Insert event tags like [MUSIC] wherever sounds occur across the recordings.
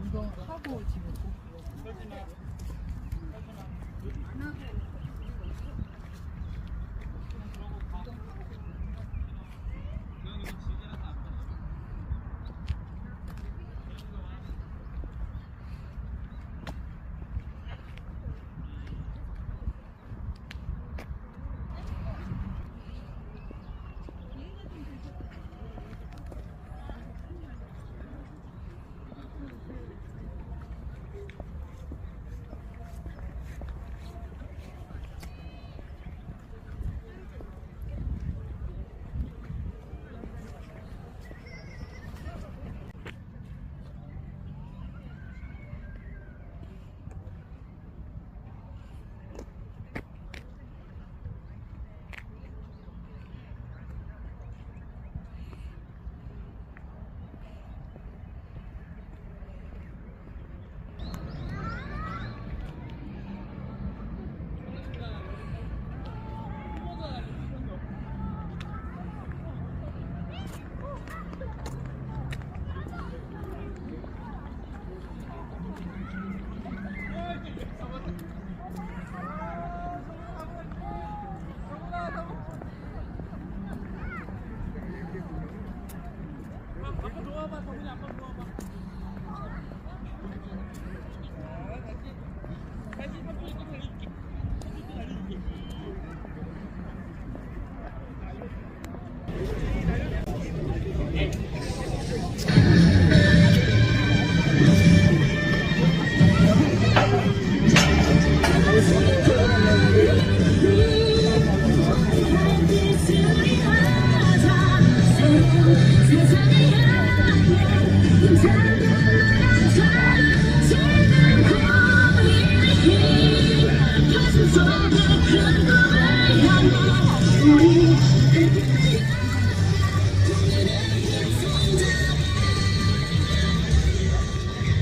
운동하고 지금 곁에는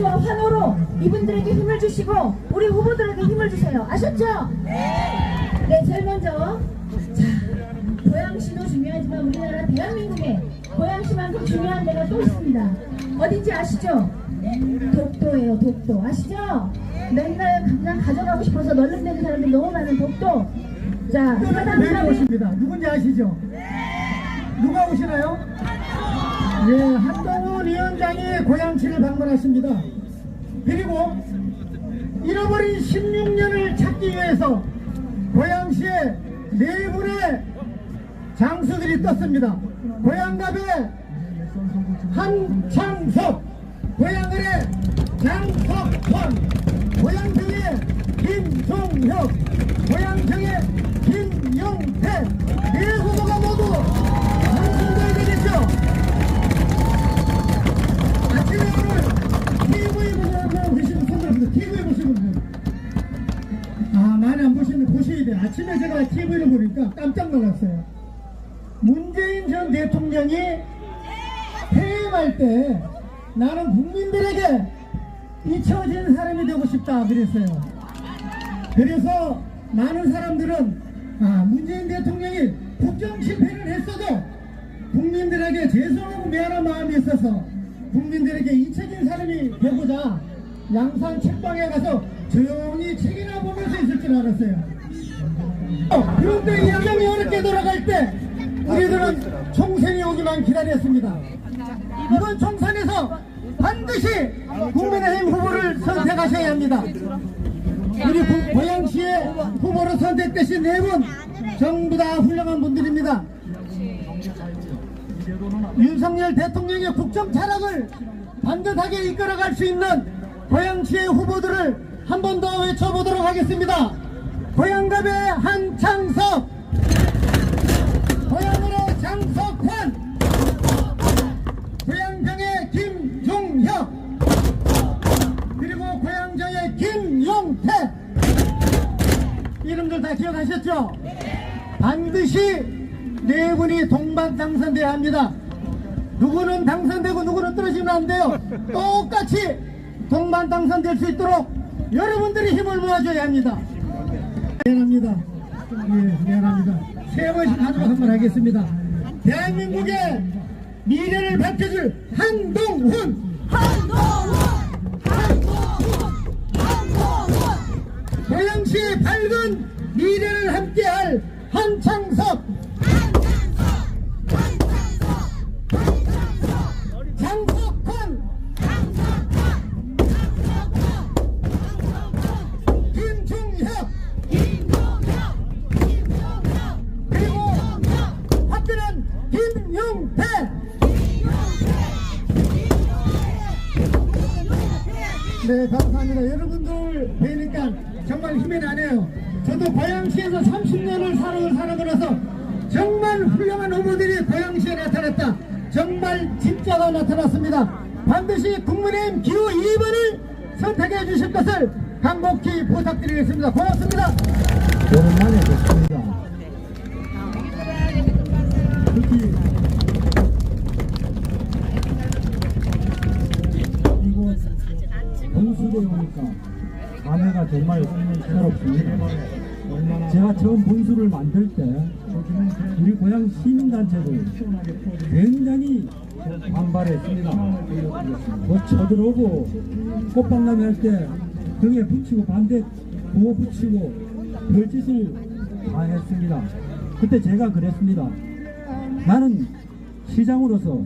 박수와 환호로 이분들에게 힘을 주시고 우리 후보들에게 힘을 주세요. 아셨죠? 네, 제일 먼저 자, 고양시도 중요하지만 우리나라 대한민국에 고양시만큼 중요한 데가 또 있습니다. 어딘지 아시죠? 독도예요, 독도. 아시죠? 맨날 그냥 가져가고 싶어서 널름대는 사람들이 너무 많은 독도. 자, 네, 사당사고 오십니다. 누군지 아시죠? 누가 오시나요? 예, 한동훈 위원장이 고양시를 방문하십니다. 그리고 잃어버린 16년을 찾기 위해서 고양시에 네 분의 장수들이 떴습니다. 고양갑의 한창섭, 고양을의 장석헌, 고양정의 김종혁, 고양정의 김용태 네후 깜짝 놀랐어요. 문재인 전 대통령이 퇴임할 때 나는 국민들에게 잊혀진 사람이 되고 싶다 그랬어요. 그래서 많은 사람들은 아, 문재인 대통령이 국정 실패를 했어도 국민들에게 죄송하고 미안한 마음이 있어서 국민들에게 잊혀진 사람이 되고자 양산 책방에 가서 조용히 책이나 보면서 있을 줄 알았어요. 어, 그런데 일정이 어렵게 돌아갈 때 우리들은 총선이 오기만 기다렸습니다. 이번 총선에서 반드시 국민의힘 후보를 선택하셔야 합니다. 우리 고- 고양시의 후보로 선택되신 네 분 전부 다 훌륭한 분들입니다. 윤석열 대통령의 국정 철학을 반듯하게 이끌어갈 수 있는 고양시의 후보들을 한 번 더 외쳐보도록 하겠습니다. 고양갑의 한창섭, 고양으로 장석환, 고양병의 김종혁, 그리고 고양자의 김용태. 이름들 다 기억하셨죠? 반드시 네 분이 동반 당선돼야 합니다. 누구는 당선되고 누구는 떨어지면 안 돼요. 똑같이 동반 당선될 수 있도록 여러분들이 힘을 모아줘야 합니다. 미안합니다. 예, 미안합니다. 세 번씩 하도록 한번 하겠습니다. 대한민국의 미래를 밝혀줄 한동훈! 고양시의 밝은 미래를 함께할 한창섭! 고양시에서 30년을 살아, 살아보면서 정말 훌륭한 후보들이 고양시에 나타났다. 정말 진짜가 나타났습니다. 반드시 국민의힘 기호 2번을 선택해 주실 것을 간곡히 부탁드리겠습니다. 고맙습니다. 오랜만에 뵙습니다. 이곳 분수대 오니까 감회가 정말 새롭습니다. 제가 처음 분수를 만들 때 우리 고향 시민단체들 굉장히 반발했습니다. 뭐 쳐들어오고 꽃방람회 할 때 등에 붙이고 반대 보호 붙이고 별짓을 다 했습니다. 그때 제가 그랬습니다. 나는 시장으로서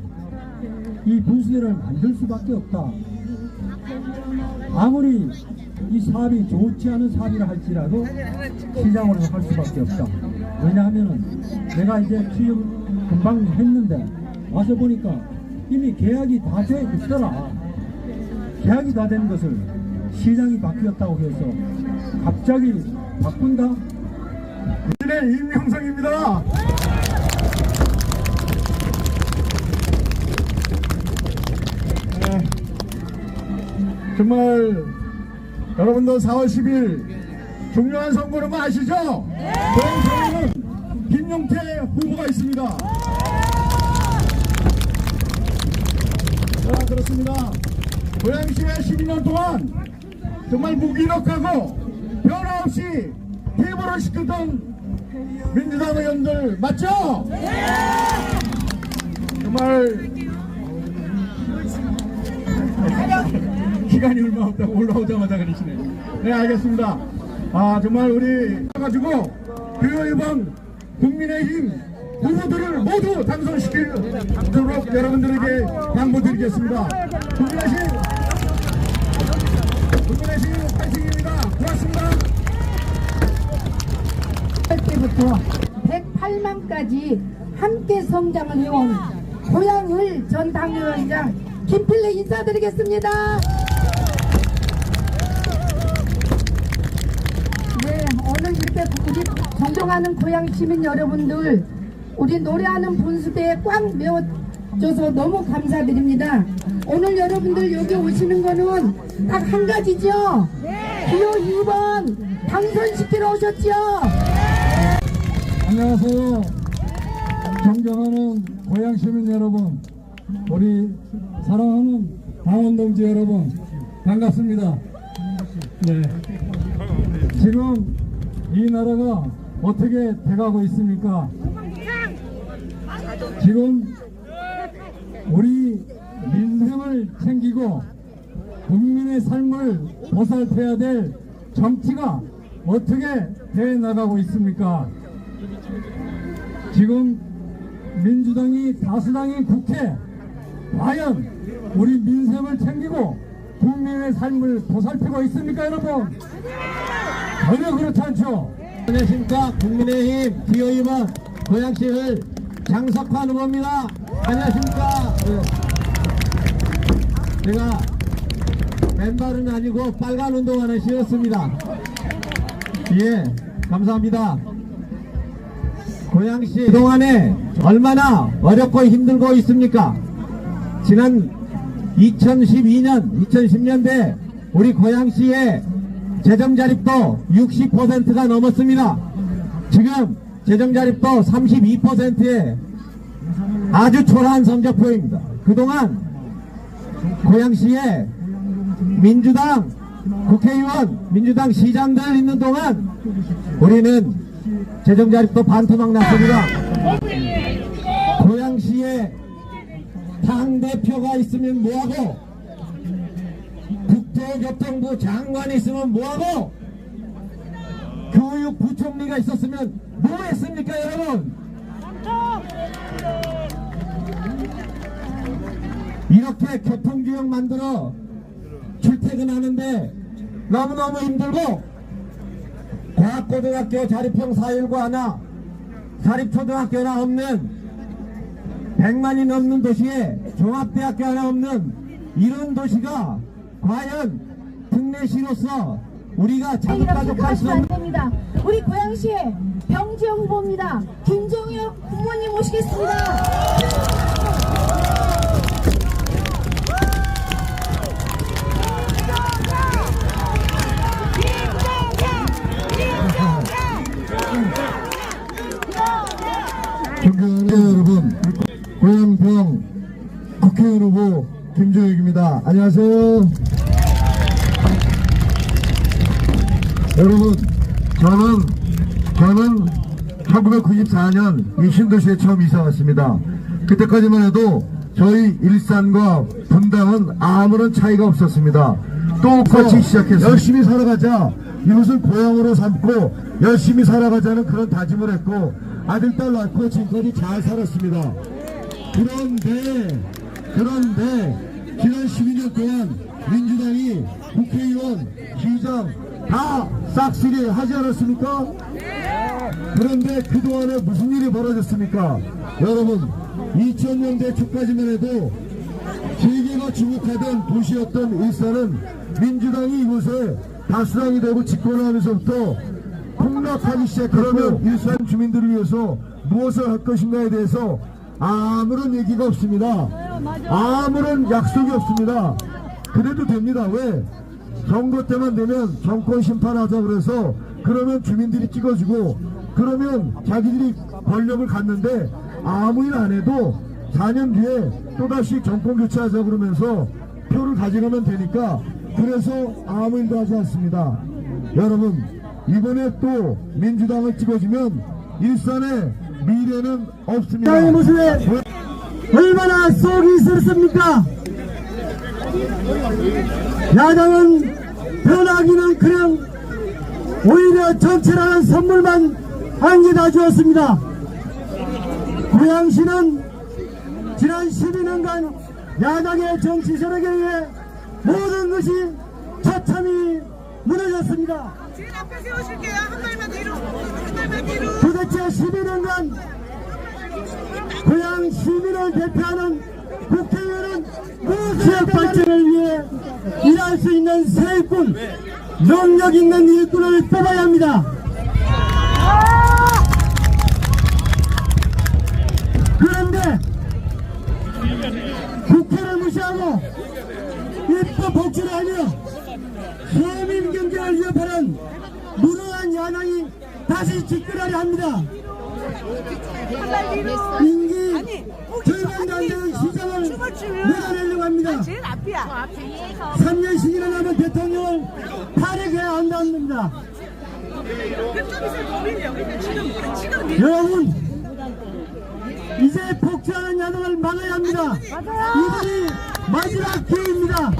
이 분수대를 만들 수밖에 없다. 아무리 이 사업이 좋지 않은 사업이라 할지라도 시장으로서 할 수밖에 없다. 왜냐하면은 내가 이제 취업 금방 했는데 와서 보니까 이미 계약이 다 돼 있더라. 계약이 다 된 것을 시장이 바뀌었다고 해서 갑자기 바꾼다? 네, 임명성입니다. 정말 여러분도 4월 10일 중요한 선거는 거 아시죠? 네. 고양시에는 김용태 후보가 있습니다. 자, 그렇습니다. 고양시에 12년 동안 정말 무기력하고 변화 없이 퇴보를 시켰던 민주당 의원들 맞죠? 정말 시간이 얼마 없다고 올라오자마자 그러시네. 네, 알겠습니다. 아, 정말 우리 가지고 그 이번 국민의힘 후보들을 모두 당선시키도록 여러분들에게 당부드리겠습니다. 국민의힘, 국민의힘 파이팅입니다. 고맙습니다. 때부터 108만까지 함께 성장을 해온 고양을 전 당위원장 김필래 인사드리겠습니다. 네, 이렇게 우리 존경하는 고양 시민 여러분들, 우리 노래하는 분수대에 꽉 메워줘서 너무 감사드립니다. 오늘 여러분들 여기 오시는 거는 딱 한 가지죠? 기호 2번 당선시키러 오셨죠? 안녕하세요. 존경하는 고향 시민 여러분, 우리 사랑하는 당원 동지 여러분, 반갑습니다. 네. 지금 이 나라가 어떻게 돼가고 있습니까? 지금 우리 민생을 챙기고 국민의 삶을 보살펴야 될 정치가 어떻게 돼 나가고 있습니까? 지금 민주당이 다수당인 국회 과연 우리 민생을 챙기고 국민의 삶을 보살피고 있습니까 여러분? 전혀 그렇지 않죠. 안녕하십니까 국민의힘 기호 2번 고양시를 장석환 후보입니다. 안녕하십니까. 네. 제가 맨발은 아니고 빨간 운동화는 신었습니다. 예, 감사합니다. 고양시 그동안에 얼마나 어렵고 힘들고 있습니까? 지난 2012년, 2010년대 우리 고양시의 재정 자립도 60%가 넘었습니다. 지금 재정 자립도 32%에 아주 초라한 성적표입니다. 그동안 고양시에 민주당 국회의원, 민주당 시장들 있는 동안 우리는 재정 자립도 반토막 났습니다. 고양시에 당 대표가 있으면 뭐하고 국토교통부 장관이 있으면 뭐하고 교육부총리가 있었으면 뭐했습니까 여러분? 이렇게 교통규역 만들어 출퇴근하는데 너무너무 힘들고 과학고등학교 자립형 사일과 하나 사립초등학교나 없는 100만이 넘는 도시에 종합대학교 하나 없는 이런 도시가 과연 특례시로서 우리가 이렇게 자급가족할 수 가시면 안 없는 됩니다. 우리 고양시의 병지영 후보입니다. 김종혁 후보님 모시겠습니다. 여러분, 고양평 국회의원 후보 김종혁입니다. 안녕하세요. 여러분, 저는, 저는 1994년 이 신도시에 처음 이사 왔습니다. 그때까지만 해도 저희 일산과 분당은 아무런 차이가 없었습니다. 똑같이 시작해서 열심히 살아가자. 이곳을 고향으로 삼고 열심히 살아가자는 그런 다짐을 했고 아들, 딸 낳고 지금까지 잘 살았습니다. 그런데, 그런데 지난 12년 동안 민주당이 국회의원, 시장 다 싹쓸이 하지 않았습니까? 그런데 그동안에 무슨 일이 벌어졌습니까? 여러분, 2000년대 초까지만 해도 세계가 주목하던 도시였던 일산은 민주당이 이곳에 다수당이 되고 집권을 하면서부터 폭락하기 시작하면 일산 주민들을 위해서 무엇을 할 것인가에 대해서 아무런 얘기가 없습니다. 아무런 약속이 없습니다. 그래도 됩니다. 왜? 선거 때만 되면 정권 심판하자 그래서 그러면 주민들이 찍어주고 그러면 자기들이 권력을 갖는데 아무 일 안 해도 4년 뒤에 또다시 정권 교체하자 그러면서 표를 가져가면 되니까 그래서 아무 일도 하지 않습니다. 여러분 이번에 또 민주당을 찍어주면 일산의 미래는 없습니다. 당의 모습에 얼마나 속이 쓰습니까? 야당은 변하기는 그냥 오히려 정치라는 선물만 한개다 주었습니다. 고양시는 지난 12년간 야당의 정치 세력에 의해 모든 것이 처참히 무너졌습니다. 도대체 12년간 고향 시민을 대표하는 국회의원은 지역 발전을 위해 일할 수 있는 세일꾼, 능력 있는 일꾼을 뽑아야 합니다. 그런데 국회를 무시하고 입법 복지를 하며 서민 경제를 위협하는 무능한 야당이 다시 집권하려 합니다. 임기 되는 시장을 밀어내려고 합니다. 제일 앞이야. 3년씩이나 남은 대통령을 탄핵해야 지금 지금 여러분, 이제 폭주하는 야당을 막아야 합니다. 이들이 마지막 기회입니다.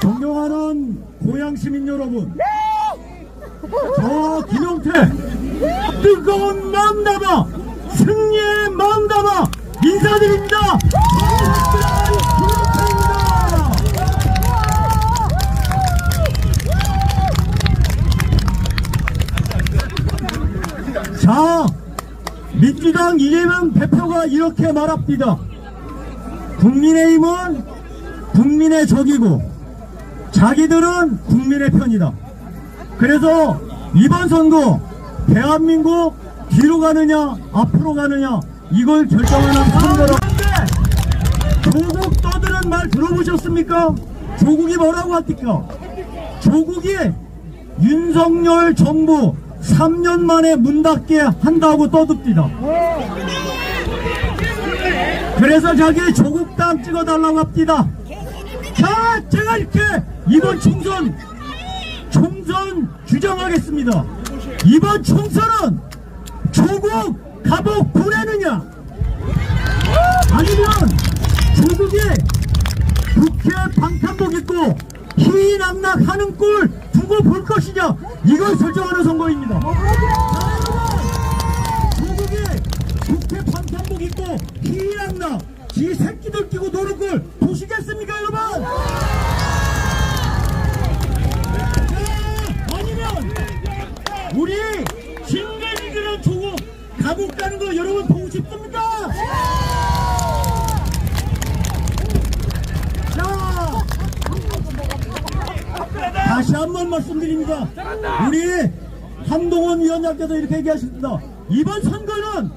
존경하는 고양 시민 여러분. 저 김용태 뜨거운 마음 담아 승리의 마음 담아 인사드립니다. 자, 민주당 이재명 대표가 이렇게 말합니다. 국민의힘은 국민의 적이고 자기들은 국민의 편이다. 그래서 이번 선거 대한민국 뒤로 가느냐 앞으로 가느냐 이걸 결정하는 선거라. 조국 떠드는 말 들어보셨습니까? 조국이 뭐라고 합니까? 조국이 윤석열 정부 3년 만에 문 닫게 한다고 떠듭니다. 그래서 자기 조국당 찍어달라고 합니다. 자, 제가 이렇게 이번 총선, 총선 주장하겠습니다. 이번 총선은 조국 감옥 보내느냐? 아니면 조국이 국회 방탄복 입고 희낙낙하는 꼴 두고 볼 것이냐 이걸 결정하는 선거입니다. 조국이 국회 방탄복 입고 희낙낙 지 새끼들 끼고 노는 꼴 보시겠습니까 다시 말씀드립니다. 우리 한동훈 위원장께서 이렇게 얘기하십니다. 이번 선거는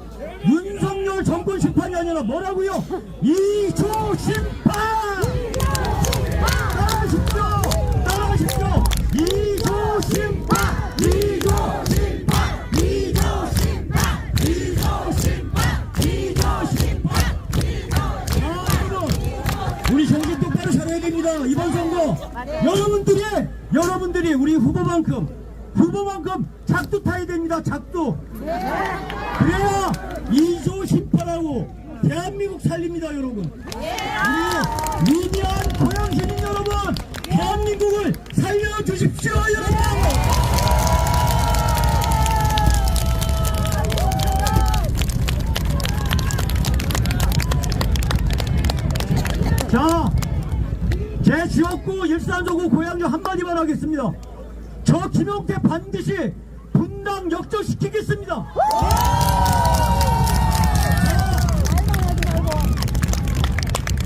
윤석열 정권 심판이 아니라 뭐라고요? 이조 심판! 따라하십시오! 따라하십시오! 이조 심판! 이조 심판! 이조 심판! 이조 심판! 이조 심판! 아, 여러분! 우리 정신 똑바로 차려야 됩니다. 이번 선거 여러분들이 여러분들이 우리 후보만큼 후보만큼 작두 타야 됩니다. 작두. 그래야 이조 심판하고 대한민국 살립니다, 여러분. 우리 위대한 고향 시민 여러분, 대한민국을 살려주십시오, 여러분. 자, 제 지역구 일산저구 고향역 한마디만 하겠습니다. 저 김용태 반드시 분당 역전시키겠습니다.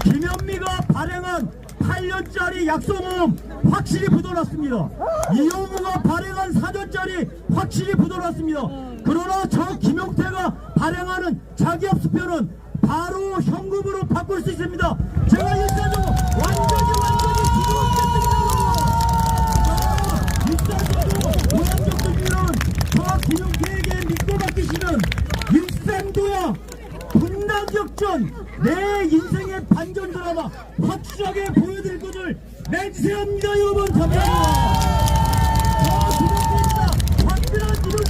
김현미가 발행한 8년짜리 약속음 확실히 부도났습니다. 이용우가 발행한 4년짜리 확실히 부도났습니다. 그러나 저 김용태가 발행하는 자기합수표는 바로 현금으로 바꿀 수 있습니다. 제가 일사적으로 완전히 저 김용태에게 믿고 맡기시는 일산도야 분당격전 내 인생의 반전 드라마 확실하게 보여드릴 것을 맹세합니다 여러분. 감사합니다. 저 김용태입니다. 확실한 김용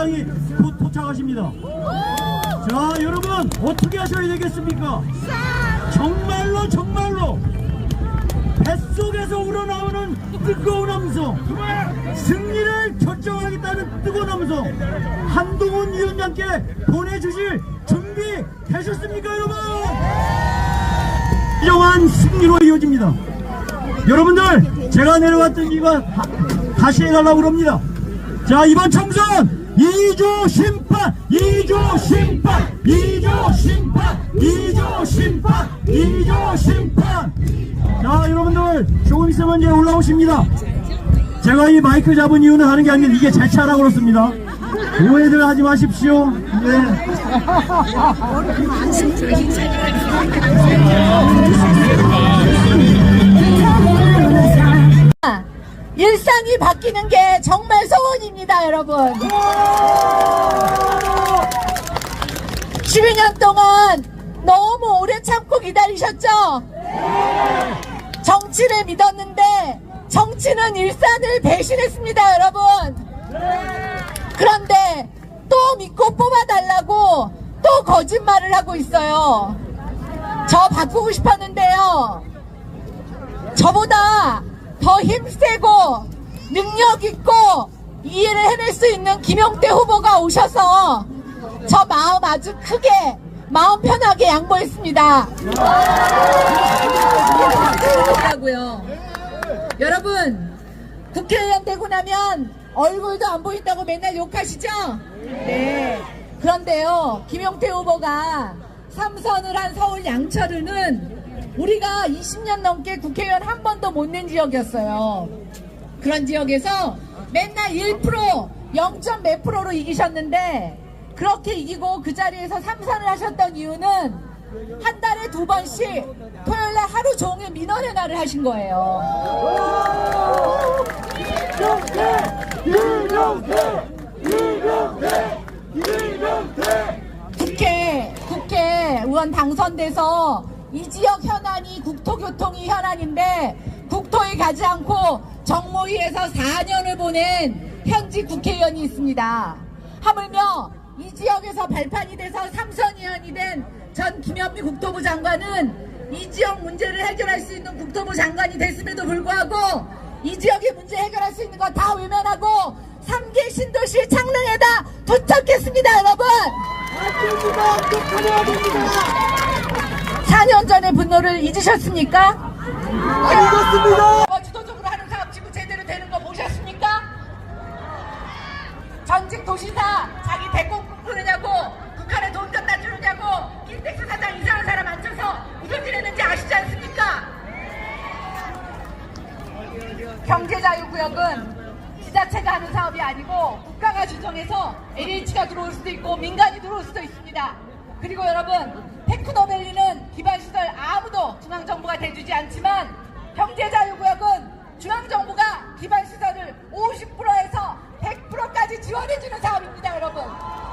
비상대책위원장이 곧 도착하십니다. 자 여러분 어떻게 하셔야 되겠습니까? 정말로 정말로 뱃속에서 우러나오는 뜨거운 함성 승리를 결정하겠다는 뜨거운 함성 한동훈 위원장께 보내주실 준비 되셨습니까 여러분? 진정한 승리로 이어집니다. 여러분들 제가 내려왔던 이유가 다- 다시 해달라고 그럽니다 자 이번 총선 2조 심판 2조 심판 2조 심판 2조 심판 2조 심판. 자 여러분들 조금 있으면 이제 올라오십니다. 제가 이 마이크 잡은 이유는 하는 게 아니라 이게 제 차라고 그렇습니다. 오해들 하지 마십시오. 네. [LAUGHS] 일상이 바뀌는 게 정말 소원입니다, 여러분. 12년 동안 너무 오래 참고 기다리셨죠? 정치를 믿었는데 정치는 일산을 배신했습니다, 여러분. 그런데 또 믿고 뽑아달라고 또 거짓말을 하고 있어요. 저 바꾸고 싶었는데요. 저보다 더 힘세고 능력 있고 이해를 해낼 수 있는 김용태 후보가 오셔서 저 마음 아주 크게 마음 편하게 양보했습니다. 여러분 국회의원 되고 나면 얼굴도 안 보인다고 맨날 욕하시죠? 네. 그런데요, 김용태 후보가 삼선을 한 서울 양천은 우리가 20년 넘게 국회의원 한 번도 못 낸 지역이었어요. 그런 지역에서 맨날 1%, 0. 몇 프로로 이기셨는데 그렇게 이기고 그 자리에서 삼선을 하셨던 이유는 한 달에 두 번씩 토요일 날 하루 종일 민원의 날을 하신 거예요. 국회 국회 의원 당선돼서 이 지역 현안이 국토교통이 현안인데 국토에 가지 않고 정무위에서 4년을 보낸 현직 국회의원이 있습니다. 하물며 이 지역에서 발판이 돼서 삼선 의원이 된 전 김현미 국토부 장관은 이 지역 문제를 해결할 수 있는 국토부 장관이 됐음에도 불구하고 이 지역의 문제 해결할 수 있는 거 다 외면하고 3개 신도시 창릉에다 도착했습니다 여러분 4년 전의 분노를 잊으셨습니까? 잊었습니다 뭐 주도적으로 하는 사업 지금 제대로 되는 거 보셨습니까? 전직 도시사 자기 대공 꾸느냐고 북한에 돈 갖다 주느냐고 김택수 사장 이상한 사람 앉혀서 무슨 일 했는지 아시지 않습니까? 경제자유구역은 지자체가 하는 사업이 아니고 국가가 지정해서 LH가 들어올 수도 있고 민간이 들어올 수도 있습니다. 그리고 여러분 테크노밸리는 기반시설 아무도 중앙정부가 대주지 않지만 경제자유구역은 중앙정부가 기반시설을 50%에서 100%까지 지원해주는 사업입니다 여러분.